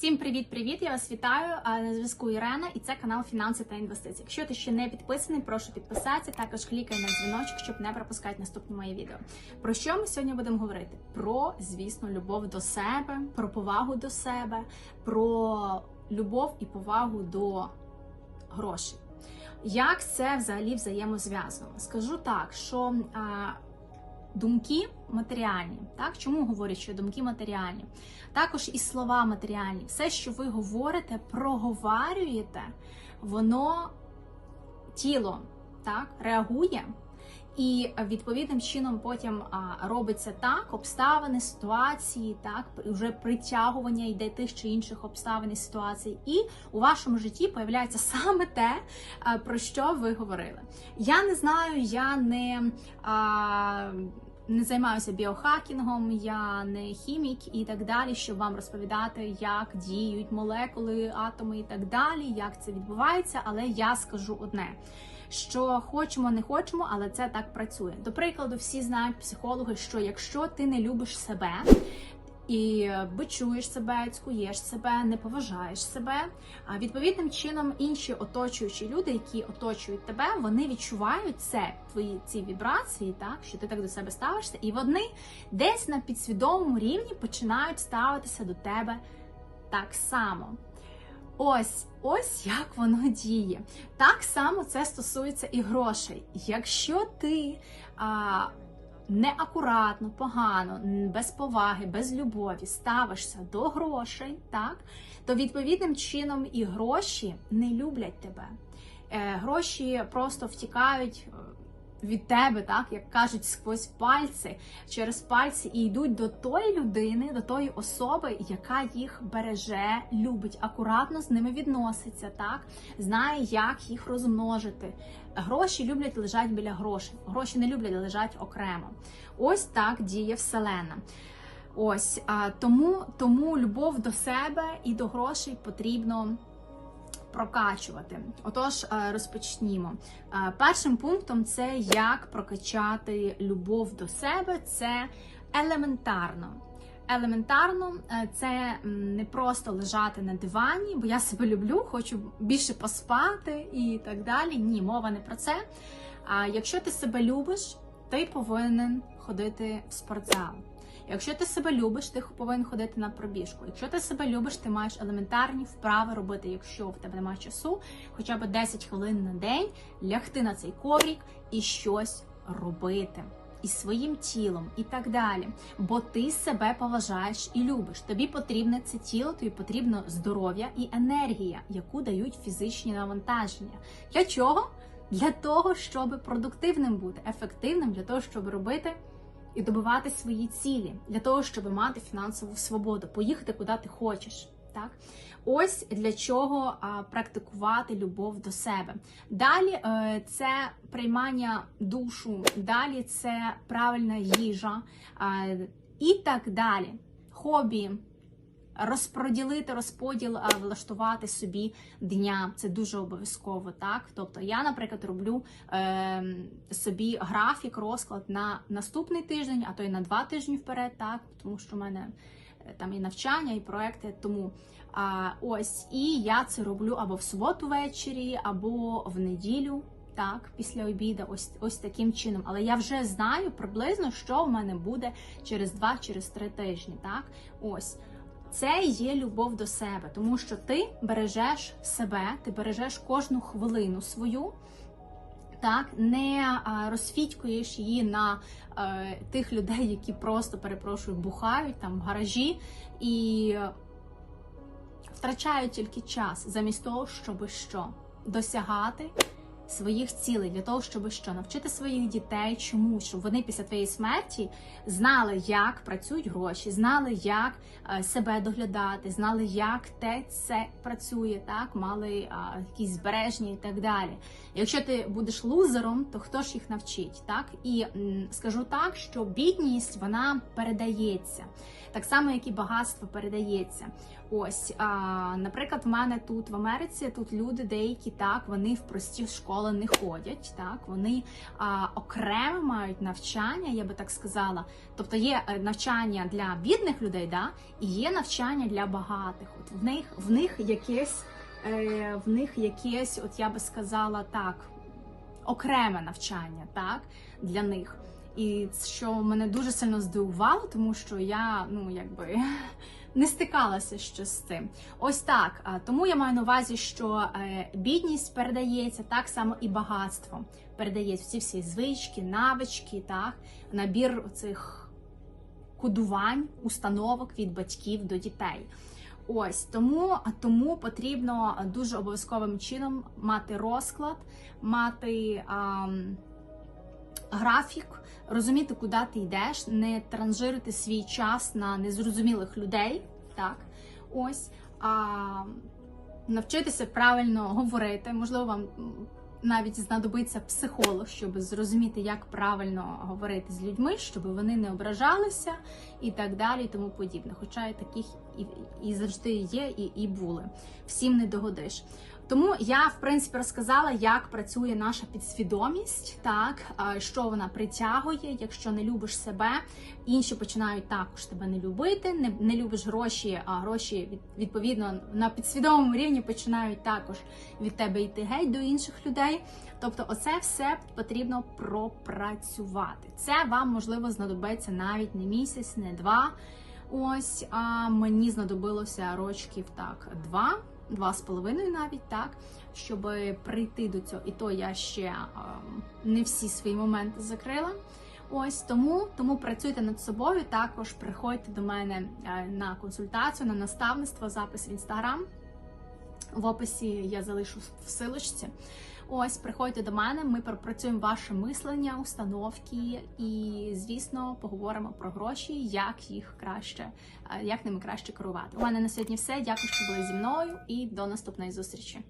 Всім привіт-привіт! Я вас вітаю. На зв'язку Ірена, і це канал Фінанси та інвестиції. Якщо ти ще не підписаний, прошу підписатися. Також клікай на дзвіночок, щоб не пропускати наступні мої відео. Про що ми сьогодні будемо говорити? Про, звісно, любов до себе, про повагу до себе, про любов і повагу до грошей. Як це взагалі взаємозв'язано? Скажу так, що думки матеріальні. Так, чому говорять, що думки матеріальні? Також і слова матеріальні. Все, що ви говорите, проговарюєте, воно тіло так реагує. І відповідним чином потім робиться так, обставини, ситуації, так вже притягування йде тих чи інших обставин і ситуацій, і у вашому житті появляється саме те, про що ви говорили. Я не знаю, я не. А, не займаюся біохакінгом, я не хімік і так далі, щоб вам розповідати, як діють молекули, атоми і так далі, як це відбувається. Але я скажу одне: що хочемо, не хочемо, але це так працює. До прикладу, всі знають психологи, що якщо ти не любиш себе. І бичуєш себе, цькуєш себе, не поважаєш себе. А відповідним чином інші оточуючі люди, які оточують тебе, вони відчувають це, твої ці вібрації, так що ти так до себе ставишся, і вони десь на підсвідомому рівні починають ставитися до тебе так само. Ось ось як воно діє. Так само це стосується і грошей. Якщо ти а, неакуратно, погано, без поваги, без любові ставишся до грошей, так то відповідним чином і гроші не люблять тебе. Е, Гроші просто втікають. Від тебе, так як кажуть, сквозь пальці, через пальці і йдуть до тої людини, до тої особи, яка їх береже, любить, акуратно з ними відноситься, так знає, як їх розмножити. Гроші люблять лежать біля грошей. Гроші не люблять лежать окремо. Ось так діє Вселена. Ось а, тому, тому любов до себе і до грошей потрібно прокачувати. Отож, е, розпочнімо. Е, Першим пунктом це як прокачати любов до себе. Це елементарно. Елементарно, е, це не просто лежати на дивані, бо я себе люблю, хочу більше поспати і так далі. Ні, мова не про це. А якщо ти себе любиш, ти повинен ходити в спортзал. Якщо ти себе любиш, ти повинен ходити на пробіжку. Якщо ти себе любиш, ти маєш елементарні вправи робити, якщо в тебе немає часу, хоча б 10 хвилин на день лягти на цей коврік і щось робити. І своїм тілом, і так далі. Бо ти себе поважаєш і любиш. Тобі потрібне це тіло, тобі потрібно здоров'я і енергія, яку дають фізичні навантаження. Для чого? Для того, щоб продуктивним бути, ефективним, для того, щоб робити і добивати свої цілі для того, щоб мати фінансову свободу, поїхати куди ти хочеш. Так, ось для чого а, практикувати любов до себе. Далі е, це приймання душу, далі це правильна їжа е, і так далі. Хобі. Розподілити розподіл, влаштувати собі дня це дуже обов'язково. Так, тобто я, наприклад, роблю е, собі графік, розклад на наступний тиждень, а то й на два тижні вперед, так тому що в мене е, там і навчання, і проекти. Тому а, ось і я це роблю або в суботу ввечері, або в неділю. Так, після обіду, ось ось таким чином. Але я вже знаю приблизно, що в мене буде через два, через три тижні. Так, ось. Це є любов до себе, тому що ти бережеш себе, ти бережеш кожну хвилину свою, так? Не розфітькуєш її на а, тих людей, які просто перепрошую, бухають там в гаражі і втрачають тільки час замість того, щоб що? Досягати своїх цілей для того, щоб що навчити своїх дітей, чому щоб вони після твоєї смерті знали, як працюють гроші, знали, як е, себе доглядати, знали, як те це працює, так мали а, якісь збереження і так далі. Якщо ти будеш лузером, то хто ж їх навчить? Так і м, скажу так, що бідність вона передається. Так само, як і багатство передається. Ось, а, наприклад, в мене тут в Америці тут люди деякі так, вони в прості школи не ходять. Так, вони а, окремо мають навчання, я би так сказала. Тобто є е, навчання для бідних людей, да, і є навчання для багатих. От в них в них якесь, е, в них якесь, от я би сказала так, окреме навчання, так, для них. І що мене дуже сильно здивувало, тому що я, ну якби не стикалася ще з цим. Ось так. Тому я маю на увазі, що е, бідність передається так само і багатство. Передається всі всі звички, навички, так, набір цих кодувань, установок від батьків до дітей. Ось тому, тому потрібно дуже обов'язковим чином мати розклад, мати. ам, графік, розуміти, куди ти йдеш, не транжирити свій час на незрозумілих людей. Так, ось а навчитися правильно говорити. Можливо, вам навіть знадобиться психолог, щоб зрозуміти, як правильно говорити з людьми, щоб вони не ображалися і так далі, і тому подібне. Хоча і таких і, і завжди є, і, і були. Всім не догодиш. Тому я в принципі розказала, як працює наша підсвідомість, так що вона притягує. Якщо не любиш себе, інші починають також тебе не любити. Не, не любиш гроші, а гроші від- відповідно на підсвідомому рівні починають також від тебе йти геть до інших людей. Тобто, оце все потрібно пропрацювати. Це вам можливо знадобиться навіть не місяць, не два. Ось а мені знадобилося рочків так два, два з половиною навіть так, щоб прийти до цього. І то я ще е, не всі свої моменти закрила. Ось тому, тому працюйте над собою. Також приходьте до мене е, на консультацію, на наставництво, запис в інстаграм. В описі я залишу в силочці. Ось, приходьте до мене, ми пропрацюємо ваше мислення, установки і, звісно, поговоримо про гроші, як їх краще, е, як ними краще керувати. У мене на сьогодні все. Дякую, що були зі мною, і до наступної зустрічі.